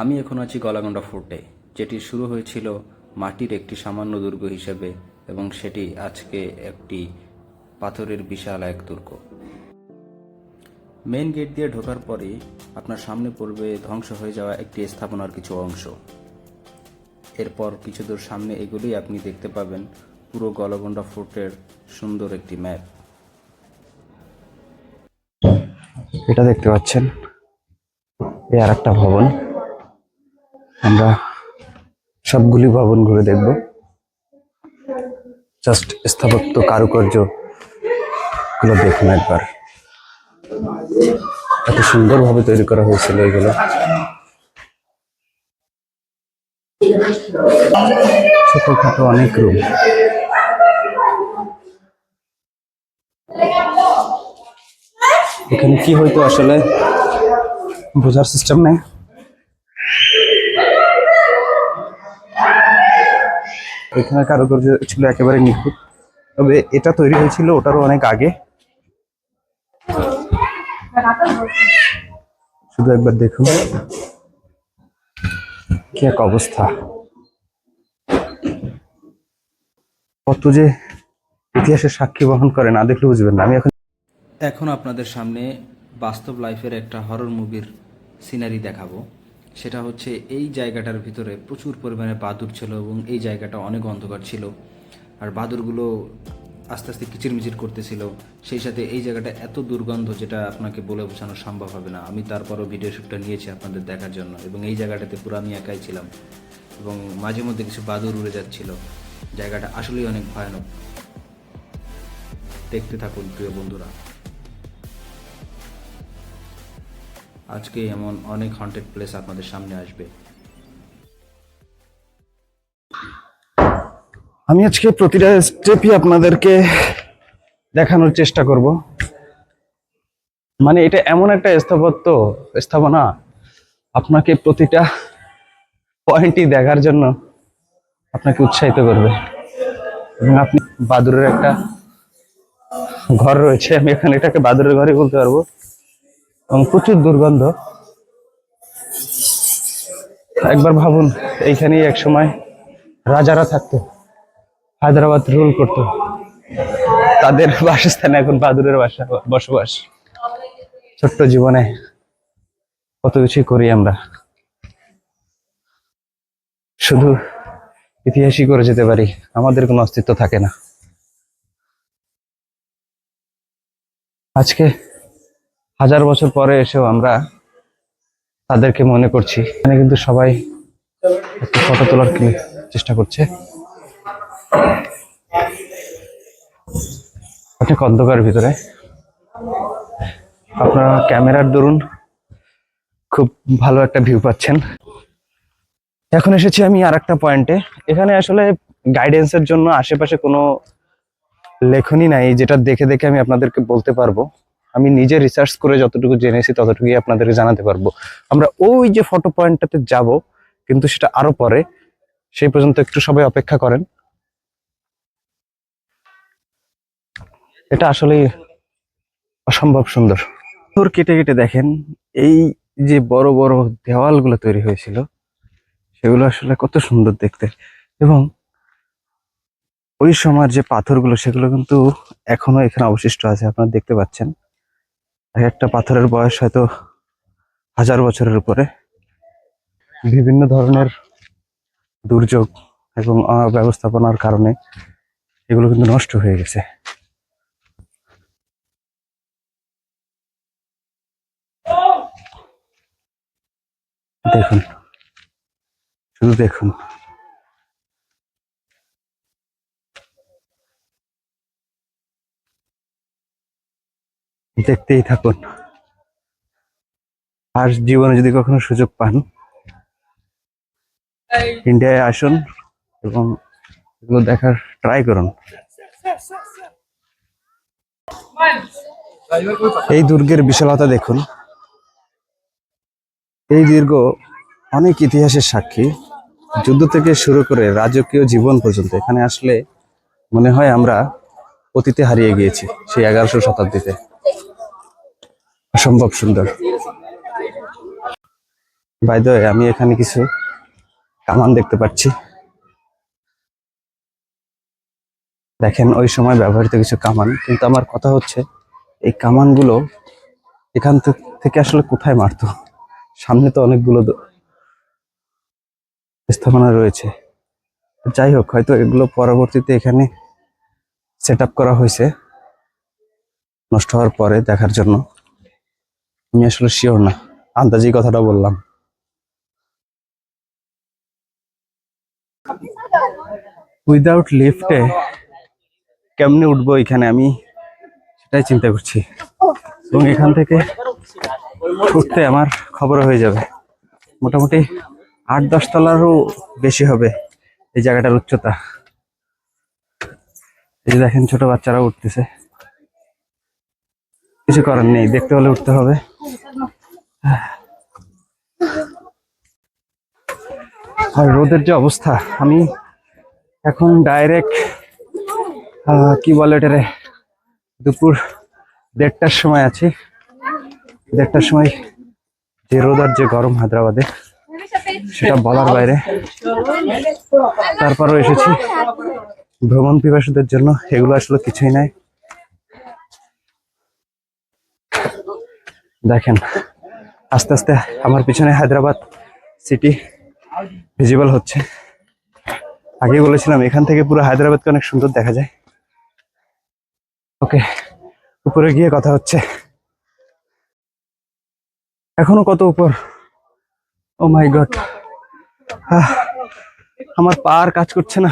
আমি এখন আছি গলাগন্ডা ফোর্টে, যেটি শুরু হয়েছিল মাটির একটি সামান্য দুর্গ হিসেবে এবং সেটি আজকে একটি পাথরের বিশাল এক দুর্গ। মেন গেট দিয়ে ঢোকার পরেই আপনার সামনে পড়বে ধ্বংস হয়ে যাওয়া একটি স্থাপনার কিছু অংশ। এরপর কিছু দূর সামনে এগুলোই আপনি দেখতে পাবেন পুরো গলগন্ডা ফোর্টের সুন্দর একটি ম্যাপ। এটা দেখতে পাচ্ছেন এই আর একটা ভবন। আমরা সবগুলি ভবন ঘুরে দেখব। জাস্ট স্থাপত্য কারুকার্যগুলো দেখুন একবার। এত সুন্দরভাবে তৈরি করা হয়েছিল এগুলো। ছোটখাটো অনেক রুম এখানে কি হইতো আসলে? বোঝার সিস্টেম নেই। এখানে কারুকার্য ছিল একেবারে নিখুঁত। তবে এটা তৈরি হয়েছিল ওটারও অনেক আগে। শুধু একবার দেখুন। কি এক অবস্থা। কত যে ইতিহাসের সাক্ষী বহন করে, না দেখলে বুঝবেন না। আমি এখন এখন আপনাদের সামনে বাস্তব লাইফের একটা হরর মুভির সিনারি দেখাবো। সেটা হচ্ছে এই জায়গাটার ভিতরে প্রচুর পরিমাণে বাদুর ছিল এবং এই জায়গাটা অনেক অন্ধকার ছিল। আর বাদুরগুলো আস্তে আস্তে কিচিরমিচির করতেছিল। সেই সাথে এই জায়গাটা এত দুর্গন্ধ যেটা আপনাকে বলে বোঝানো সম্ভব হবে না। আমি তারপরও ভিডিও শ্যুটটা নিয়েছি আপনাদের দেখার জন্য এবং এই জায়গাটাতে পুরো আমি একাই ছিলাম এবং মাঝে মধ্যে কিছু বাদুর উড়ে যাচ্ছিল। জায়গাটা আসলেই অনেক ভয়ানক। দেখতে থাকুন প্রিয় বন্ধুরা। আজকে এমন অনেক হন্টেড প্লেস আপনাদের সামনে আসবে। আমি আজকে প্রতিটা স্টেপই আপনাদেরকে দেখানোর চেষ্টা করব। মানে এটা এমন একটা স্থাপত্য, স্থাপনা, আপনাকে প্রতিটা পয়েন্টই দেখার জন্য আপনাকে উৎসাহিত করবে। এবং আপনি বাদুরের একটা ঘর রয়েছে, আমি এখানে এটাকে বাদুরের ঘরই বলতে পারব। এবং প্রচুর দুর্গন্ধ। একবার ভাবুন, এইখানেই এক সময় রাজারা থাকতো, হায়দ্রাবাদ রুল করতো। তাদের বাসস্থানে এখন বাদুরের বাসা, বসবাস। ছোট্ট জীবনে কত কিছুই করি আমরা। শুধু ইতিহাসই করে যেতে পারি, আমাদের কোনো অস্তিত্ব থাকে না। আজকে হাজার বছর পরে এসেও আমরা তাদেরকে মনে করছি। এখানে কিন্তু সবাই ফটো তোলার চেষ্টা করছে। অনেক অন্ধকার ভিতরে। আপনারা ক্যামেরার দরুন খুব ভালো একটা ভিউ পাচ্ছেন। এখন এসেছি আমি আর একটা পয়েন্টে এখানে আসলে গাইডেন্সের জন্য আশেপাশে কোনো লেখনই নাই, যেটা দেখে দেখে আমি আপনাদেরকে বলতে পারব। আমি নিজে রিসার্চ করে যতটুকু জেনেছি ততটুকুই আপনাদেরকে জানাতে পারব। আমরা ওই যে ফটো পয়েন্টটাতে যাব, কিন্তু সেটা আরও পরে। সেই পর্যন্ত একটু সবাই অপেক্ষা করেন। এটা আসলে অসম্ভব সুন্দর। তোর কেটে কেটে দেখেন, এই যে বড় বড় দেওয়ালগুলো তৈরি হয়েছিল, সেগুলো আসলে কত সুন্দর দেখতে। এবং ওই সময়ের যে পাথরগুলো, সেগুলো কিন্তু এখনও এখানে অবশিষ্ট আছে, আপনারা দেখতে পাচ্ছেন। এক একটা পাথরের বয়স হয়তো হাজার বছরের উপরে। বিভিন্ন ধরনের দুর্যোগ এবং ব্যবস্থাপনার কারণে এগুলো কিন্তু নষ্ট হয়ে গেছে। দেখুন, শুধু দেখুন। দেখতেই থাকুন। আর জীবনে যদি কখনো সুযোগ পান, ইন্ডিয়ায় আসুন এবং এগুলো দেখার ট্রাই করুন। এই দুর্গের বিশালতা দেখুন। এই দীর্ঘ অনেক ইতিহাসের সাক্ষী। যুদ্ধ থেকে শুরু করে রাজকীয় জীবন পর্যন্ত এখানে আসলে মনে হয় আমরা অতীতে হারিয়ে গিয়েছি সেই এগারোশো শতাব্দীতে। অসম্ভব সুন্দর। বাই দ্য আমি এখানে কিছু কামান দেখতে পাচ্ছি। দেখেন, ওই সময় ব্যবহৃত কিছু কামান, কিন্তু আমার কথা হচ্ছে, এই কামানগুলো এখান থেকে আসলে কোথায় মারতো? সামনে তো অনেকগুলো স্থাপনা রয়েছে। যাই হোক, হয়তো এগুলো পরবর্তীতে এখানে সেট করা হয়েছে, নষ্ট হওয়ার পরে দেখার জন্য। আমি আসলে শিওর না। আন্দাজি কথাটা বললাম। উইদাউট লিফটে কেমনে উঠবো এখানে আমি, সেটাই চিন্তা করছি। এবং এখান থেকে উঠতে আমার খবর হয়ে যাবে। মোটামুটি আট দশ তলারও বেশি হবে এই জায়গাটার উচ্চতা। এই দেখেন ছোট বাচ্চারা উঠতেছে। কিছু করার নেই, দেখতে হলে উঠতে হবে। আর রোদের যে অবস্থা, আমি এখন ডাইরেক্ট কি বলে এটারে দুপুর দেড়টার সময় আছি। দেড়টার সময় যে রোদ আর যে গরম হায়দ্রাবাদে, সেটা বলার বাইরে। তারপরও এসেছি। ভ্রমণ পিপাসুদের জন্য এগুলো আসলে কিছুই নাই। দেখেন, আস্তে আস্তে আমার পিছনে হায়দ্রাবাদ সিটি ভিজিবল হচ্ছে। আগে বলেছিলাম, এখান থেকে পুরো হায়দ্রাবাদকে অনেক সুন্দর দেখা যায়। ওকে, উপরে গিয়ে কথা হচ্ছে। এখনও কত উপর? ও মাই গড আমার পা আর কাজ করছে না।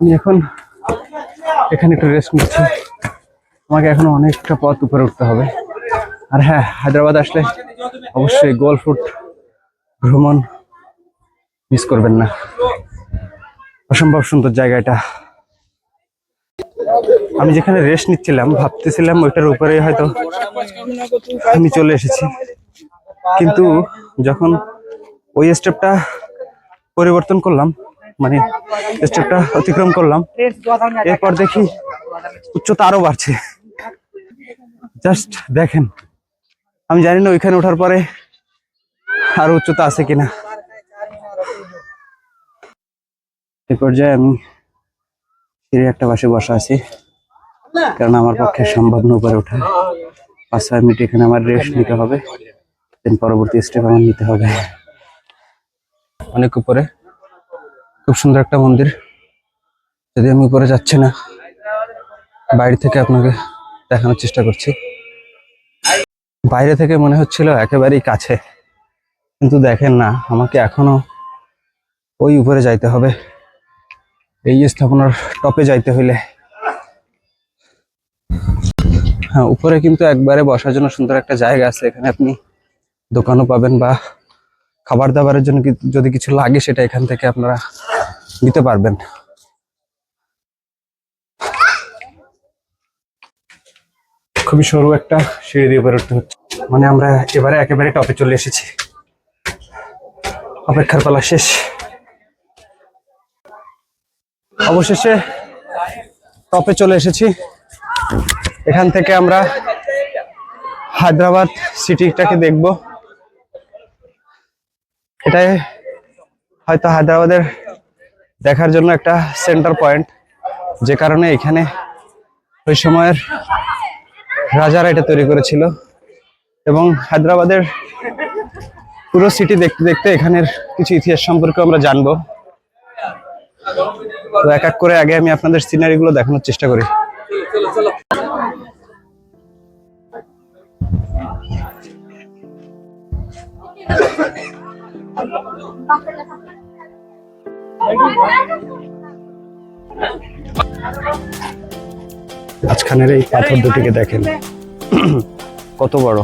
আমি এখন এখানে একটু রেস্ট নিচ্ছি। আমাকে এখনও অনেকটা পথ উপরে উঠতে হবে। আর হ্যাঁ হায়দ্রাবাদ আসলে অবশ্যই গোল ফুট ভ্রমণ মিস করবেন না। অসম্ভব সুন্দর জায়গা এটা আমি যেখানে রেস্ট নিচ্ছিলাম, ভাবতেছিলাম ওইটার উপরে হয়তো আমি চলে এসেছি। কিন্তু যখন ওই স্টেপটা পরিবর্তন করলাম মানে স্টেপটা অতিক্রম করলাম। এরপর দেখি উচ্চতা আরও বাড়ছে। জাস্ট দেখেন, আমি জানি না ওইখানে ওঠার পরে আরও উচ্চতা আছে কিনা। এ পর্যায়ে আমি সিঁড়ি একটা পাশে বসা আছি, কারণ আমার পক্ষে সম্ভব না উপরে ওঠা। পাঁচ, ছয় মিনিট এখানে আমার রেস্ট নিতে হবে পরবর্তী স্টেপ আমার নিতে হবে। অনেক উপরে। খুব সুন্দর একটা মন্দির। যদি আমি উপরে যাচ্ছি না, বাইরে থেকে আপনাকে দেখানোর চেষ্টা করছি। বাইরে থেকে মনে হচ্ছিল একেবারেই কাছে, কিন্তু দেখেন না, আমাকে এখনও ওই উপরে যাইতে হবে। এই স্থাপনার টপে যাইতে হইলে। হ্যাঁ উপরে কিন্তু একবারে বসার জন্য সুন্দর একটা জায়গা আছে, এখানে আপনি দোকানও পাবেন বা খাবার দাবারের জন্য যদি কিছু লাগে সেটা এখান থেকে আপনারা নিতে পারবেন। খুবই সরু একটা সিঁড়ি দিয়ে উঠতে হচ্ছে। মানে আমরা এবারে একেবারে টপে চলে এসেছি। অপেক্ষার পালা শেষ। অবশেষে টপে চলে এসেছি। এখান থেকে আমরা হায়দ্রাবাদ সিটিটাকে দেখব। এটাই হয়তো হায়দ্রাবাদের দেখার জন্য একটা সেন্টার পয়েন্ট যে কারণে এখানে ওই সময়ের রাজারা এটা তৈরি করেছিল এবং হায়দ্রাবাদের পুরো সিটি দেখতে দেখতে এখানের কিছু ইতিহাস সম্পর্কে আমরা জানব। তো এক এক করে আগে আমি আপনাদের সিনারি গুলো দেখানোর চেষ্টা করি। মাঝখানের এই পাথর দুটিকে দেখেন। কত বড়?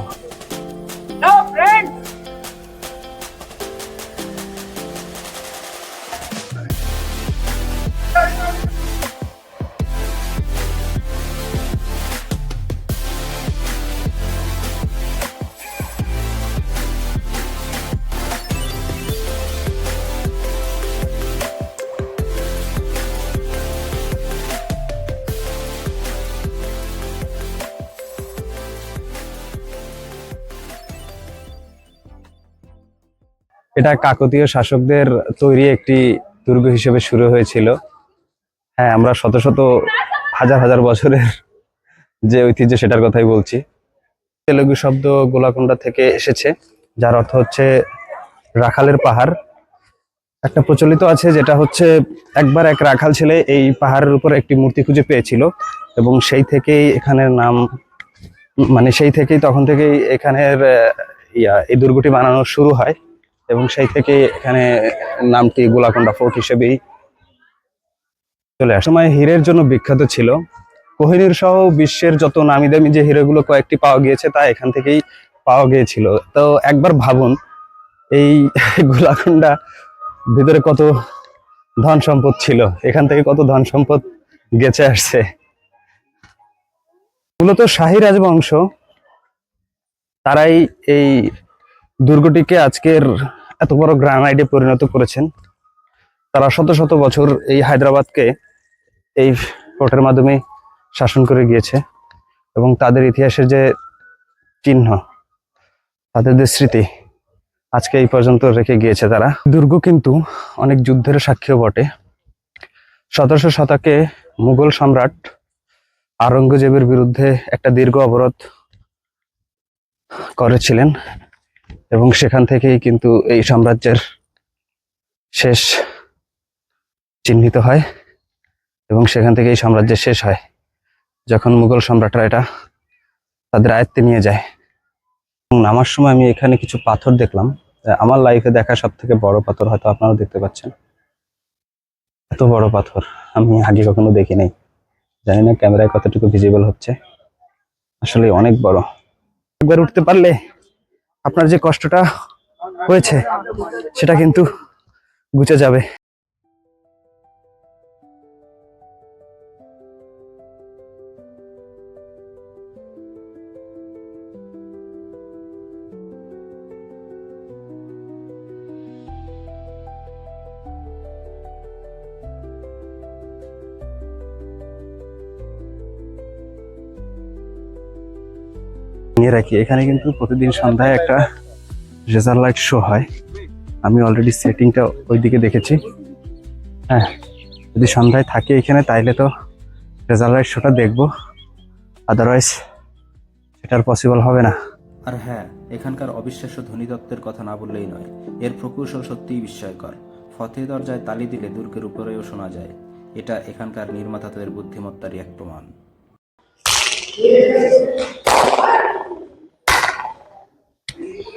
এটা কাকতীয় শাসকদের তৈরি একটি দুর্গ হিসেবে শুরু হয়েছিল। হ্যাঁ আমরা শত শত হাজার হাজার বছরের যে ঐতিহ্য সেটার কথাই বলছি। তেলুগু শব্দ গোলাকোন্ডা থেকে এসেছে, যার অর্থ হচ্ছে রাখালের পাহাড়। একটা প্রচলিত আছে যেটা হচ্ছে একবার এক রাখাল ছেলে এই পাহাড়ের উপর একটি মূর্তি খুঁজে পেয়েছিল এবং সেই থেকেই এখানের নাম মানে সেই থেকেই তখন থেকেই এখানের ইয়া, এই দুর্গটি বানানো শুরু হয়। এবং সেই থেকে এখানে নামটি গোলাকোন্ডা ফোর্ট হিসেবেই চলে আসে। সময় হীরের জন্য বিখ্যাত ছিল। কোহিনীর সহ বিশ্বের যত নামি দামি যে হিরেগুলো কয়েকটি পাওয়া গিয়েছে, তা এখান থেকেই পাওয়া গিয়েছিল। তো একবার ভাবুন, এই গোলাকোন্ডা ভিতরে কত ধন সম্পদ ছিল? এখান থেকে কত ধন সম্পদ গেছে আসছে? মূলত শাহী রাজবংশ, তারাই এই দুর্গটিকে আজকের এত বড় গ্রানাইডে পরিণত করেছেন, তারা শত শত বছর এই হায়দ্রাবাদকে এই ফোর্টের মাধ্যমে শাসন করে গিয়েছে এবং তাদের ইতিহাসের যে চিহ্ন, তাদের যে স্মৃতি, আজকে এই পর্যন্ত রেখে গিয়েছে তারা। দুর্গ কিন্তু অনেক যুদ্ধের সাক্ষীও বটে। সতেরোশো শতকে মুঘল সম্রাট আওরঙ্গজেবের বিরুদ্ধে একটা দীর্ঘ অবরোধ করেছিলেন। এবং সেখান থেকেই কিন্তু এই সাম্রাজ্যের শেষ চিহ্নিত হয় এবং সেখান থেকে এই সাম্রাজ্যের শেষ হয়। যখন মুঘল সম্রাটরা এটা তাদের আয়ত্তে নিয়ে যায়। নামার সময় আমি এখানে কিছু পাথর দেখলাম। আমার লাইফে দেখা সব থেকে বড় পাথর হয়তো আপনারাও দেখতে পাচ্ছেন। এত বড় পাথর আমি আগে কখনো দেখি নাই জানি না, ক্যামেরায় কতটুকু ভিজিবল হচ্ছে। আসলে অনেক বড়। একবার উঠতে পারলে আপনার যে কষ্টটা হয়েছে সেটা কিন্তু গুছে যাবে। নিয়ে রাখি। এখানে কিন্তু প্রতিদিন সন্ধ্যায় একটা রেজার লাইট শো হয়। আমি অলরেডি সেটিংটা ওইদিকে দেখেছি। হ্যাঁ যদি সন্ধ্যায় থাকে এখানে, তাইলে তো রেজার লাইট শোটা দেখব। আদারওয়াইজ সেটার পসিবল হবে না। আর হ্যাঁ এখানকার অবিশ্বাস্য ধ্বনিতত্ত্বের কথা না বললেই নয়। এর প্রকৌশল সত্যিই বিস্ময়কর। ফতে দরজায় তালি দিলে দুর্গের উপরেও শোনা যায়। এটা এখানকার নির্মাতাদের বুদ্ধিমত্তারই এক প্রমাণ।